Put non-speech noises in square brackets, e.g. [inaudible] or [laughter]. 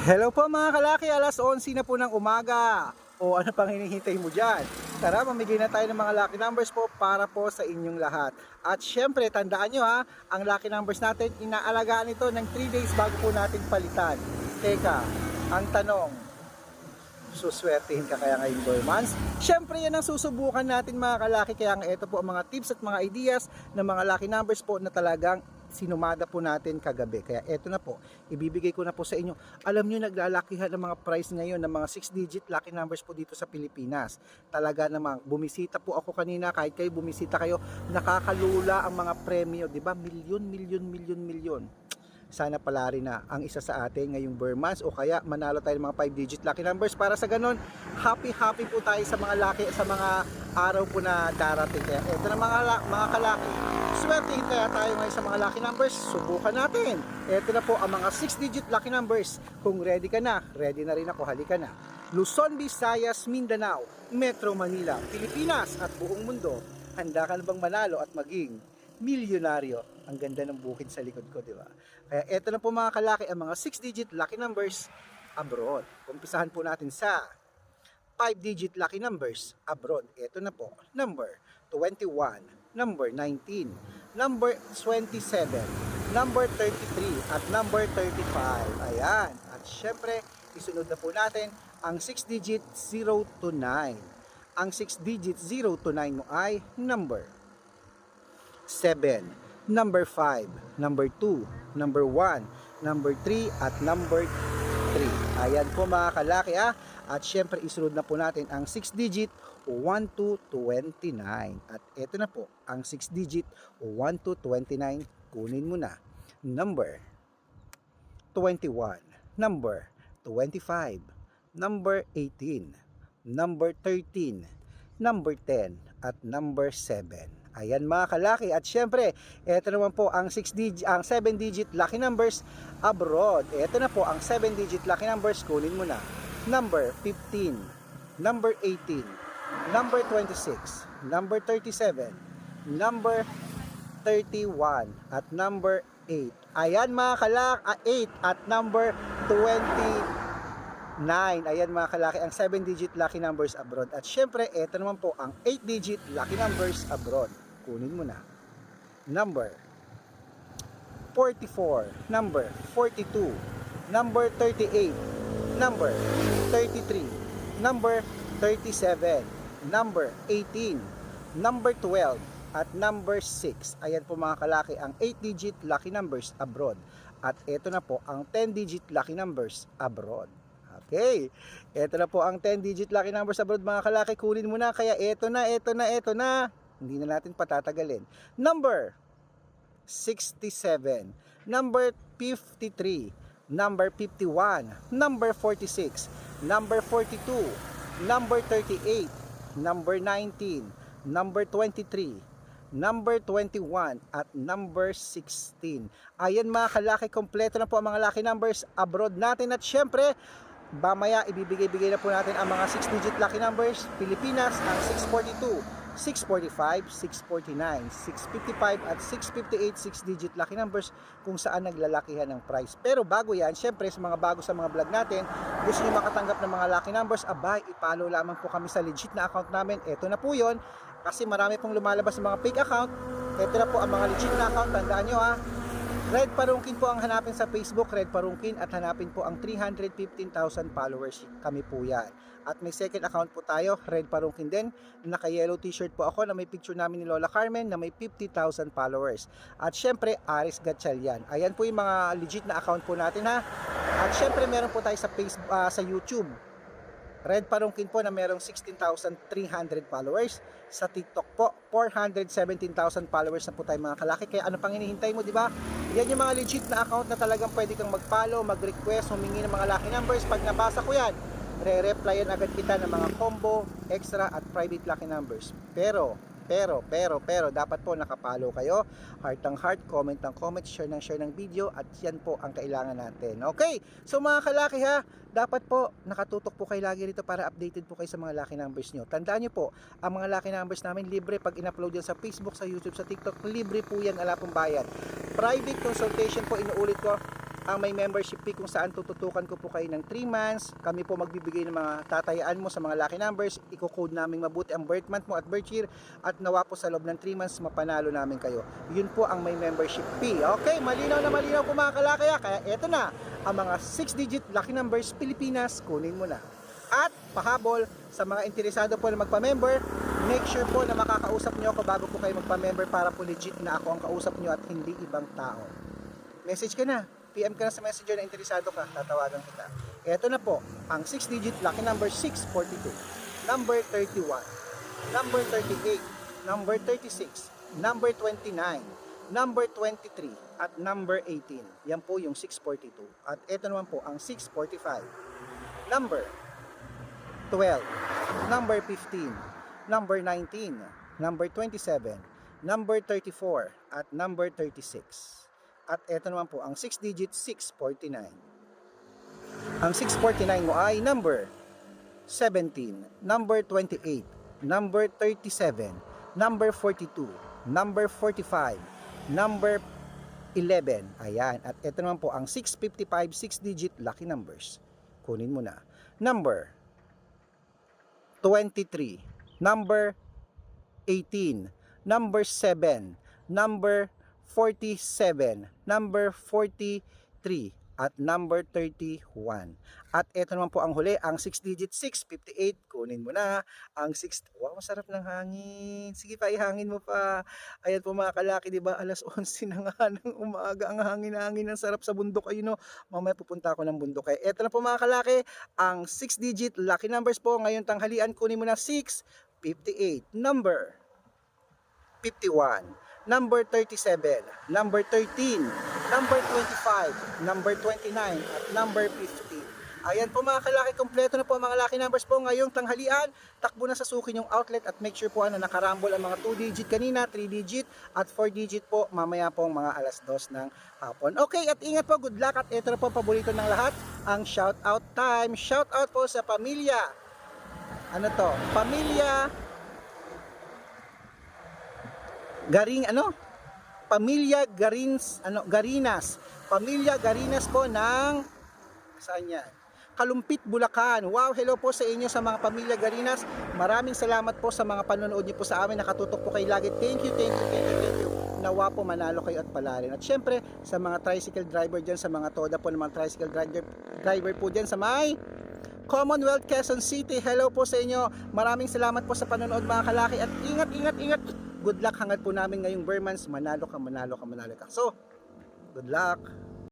Hello po mga kalaki, alas 11 na po ng umaga. O ano pang hinihintay mo dyan? Tara, mamigay na tayo ng mga lucky numbers po para po sa inyong lahat. At syempre, tandaan nyo ha, ang lucky numbers natin, inaalagaan ito ng 3 days bago po natin palitan. Teka, ang tanong, suswertihin ka kaya ngayong 4 months? Syempre, yan ang susubukan natin mga kalaki. Kaya nga ito po ang mga tips at mga ideas ng mga lucky numbers po na talagang sinumada po natin kagabi. Kaya eto na po, ibibigay ko na po sa inyo. Alam nyo, naglalakihan ng mga price ngayon ng mga 6-digit lucky numbers po dito sa Pilipinas. Talaga namang, bumisita po ako kanina, kahit kayo bumisita kayo, nakakalula ang mga premyo, di ba? Milyon, milyon, milyon, milyon sana pala rin na ang isa sa atin ngayong Burmans o kaya manalo tayo ng mga 5 digit lucky numbers. Para sa ganun happy happy po tayo sa mga lucky sa mga araw po na darating. Kaya ito na mga, mga kalaki. Swertihin kaya tayo ngayon sa mga lucky numbers. Subukan natin. Ito na po ang mga 6 digit lucky numbers. Kung ready ka na ready na rin ako. Halika na. Luzon, Visayas, Mindanao, Metro Manila, Pilipinas at buong mundo. Handa ka na bang manalo at maging milyonaryo. Ang ganda ng bukid sa likod ko, di ba? Kaya eto na po mga kalaki, ang mga 6-digit lucky numbers abroad. Umpisahan po natin sa 5-digit lucky numbers abroad. Eto na po, number 21, number 19, number 27, number 33, at number 35. Ayan. At syempre, isunod na po natin ang 6-digit 0 to 9. Ang 6-digit 0 to 9 mo ay number 7, number 5, number 2, number 1, number 3, at number 3. Ayan po mga kalaki ah. At syempre isunod na po natin ang 6 digit 1 to 29. At ito na po ang 6 digit 1 to 29. Kunin mo na. Number 21, number 25, number 18, number 13, number 10, at number 7. Ayan mga kalaki at syempre, ito naman po ang 6 digit ang 7 digit lucky numbers abroad. Ito na po ang 7 digit lucky numbers kunin mo na. Number 15, number 18, number 26, number 37, number 31 at number 8. Ayan mga kalak, 8 at number 29. Ayan mga kalaki, ang 7 digit lucky numbers abroad. At syempre, ito naman po ang 8 digit lucky numbers abroad. Kunin mo na. Number 44, number 42, number 38, number 33, number 37, number 18, number 12, at number 6. Ayan po mga kalaki ang 8-digit lucky numbers abroad. At ito na po ang 10-digit lucky numbers abroad. Okay. Ito na po ang 10-digit lucky numbers abroad mga kalaki. Kunin mo na. Kaya ito na, ito na, ito na. Hindi na natin patatagalin. Number 67, number 53, number 51, number 46, number 42, number 38, number 19, number 23, number 21 at number 16. Ayan mga kalaki, kompleto na po ang mga lucky numbers abroad natin at syempre, Mamaya ibibigay-bigay na po natin ang mga 6-digit lucky numbers. Pilipinas ang 642, 645, 649, 655 at 658 6-digit lucky numbers kung saan naglalakihan ng price. Pero bago yan, syempre sa mga bago sa mga vlog natin, gusto nyo makatanggap ng mga lucky numbers, abay, ipalo lamang po kami sa legit na account namin. Ito na po yon kasi marami pong lumalabas sa mga fake account. Ito na po ang mga legit na account, tandaan nyo ha. Red Parungkin po ang hanapin sa Facebook, Red Parungkin at hanapin po ang 315,000 followers. Kami po yan. At may second account po tayo, Red Parungkin din. Naka-yellow t-shirt po ako na may picture namin ni Lola Carmen na may 50,000 followers. At syempre, Aris Gatchalian. Ayan po yung mga legit na account po natin ha. At syempre, meron po tayo sa Facebook, ah, sa YouTube. Red Parungkin po na merong 16,300 followers. Sa TikTok po, 417,000 followers na po tayo mga kalaki. Kaya ano pang hinihintay mo, di ba? Yan yung mga legit na account na talagang pwede kang mag-follow, mag-request, humingi ng mga lucky numbers. Pag nabasa ko yan, re-replyan agad kita ng mga combo, extra at private lucky numbers. Pero, pero, pero, pero, dapat po nakapalo kayo. Heart ang heart, comment ang comment, share ng share ng video at yan po ang kailangan natin. Okay, so mga kalaki ha, dapat po nakatutok po kayo lagi rito para updated po kayo sa mga lucky numbers nyo. Tandaan nyo po, ang mga lucky numbers namin libre pag in-upload yan sa Facebook, sa YouTube, sa TikTok, libre po yan, ala pong bayad. Private consultation po, inuulit ko, ang may membership fee kung saan tututukan ko po kayo ng 3 months. Kami po magbibigay ng mga tatayaan mo sa mga lucky numbers. Iko-code namin mabuti ang birth month mo at birth year at nawa po sa loob ng 3 months mapanalo namin kayo. Yun po ang may membership fee. Okay, malinaw na malinaw po mga kalakaya. Kaya eto na, ang mga 6-digit lucky numbers Pilipinas, kunin mo na. At pahabol sa mga interesado po na magpa-member, make sure po na makakausap nyo ako bago po kayo magpa-member para po legit na ako ang kausap nyo at hindi ibang tao. Message ka na. PM ka na sa messenger na interesado ka, tatawagan kita. Ito na po, ang 6-digit lucky number 642, number 31, number 38, number 36, number 29, number 23, at number 18. Yan po yung 642. At ito naman po ang 645, number 12, number 15, number 19, number 27, number 34, at number 36. At ito naman po ang 6 digit 649. Ang 649 mo ay number 17, number 28, number 37, number 42, number 45, number 11. Ayan. At ito naman po ang 655 6 digit lucky numbers. Kunin mo na. Number 23, number 18, number 7, number 47, number 43, at number 31. At ito naman po ang huli, ang 6 digit 658. Kunin mo na ang 6. Wow, masarap ng hangin. Sige pa, ihangin mo pa. Ayan po mga kalaki, di ba? Alas 11 na nga [laughs] ng umaga. Ang hangin-hangin, ang sarap sa bundok. Ayun no, mamaya pupunta ako ng bundok. Kaya ito na po mga kalaki, ang 6 digit lucky numbers po. Ngayon tanghalian, kunin mo na 6, 58. Number 51 number 37, number 13, number 25, number 29, at number 50. Ayan po mga kalaki, kompleto na po ang mga lucky numbers po ngayong tanghalian. Takbo na sa suki yung outlet at make sure po na nakarambol ang mga 2 digit kanina, 3 digit at 4 digit po mamaya po mga alas 2 ng hapon. Okay, at ingat po, good luck at ito na po paborito ng lahat, ang shout out time. Shout out po sa pamilya. Ano to? Pamilya Garing ano? Pamilya Garins ano Garinas. Pamilya Garinas po ng saan yan? Kalumpit, Bulacan. Wow, hello po sa inyo sa mga pamilya Garinas. Maraming salamat po sa mga panonood niyo po sa amin. Nakatutok po kayo lagi. Thank you, thank you, thank you, thank you. Nawa po manalo kayo at palarin. At syempre, sa mga tricycle driver dyan, sa mga toda po ng mga tricycle driver, driver po dyan sa may Commonwealth Quezon City. Hello po sa inyo. Maraming salamat po sa panonood mga kalaki. At ingat, ingat, ingat. Good luck hangat po namin ngayong Burmans. Manalo ka, manalo ka, manalo ka. So, good luck.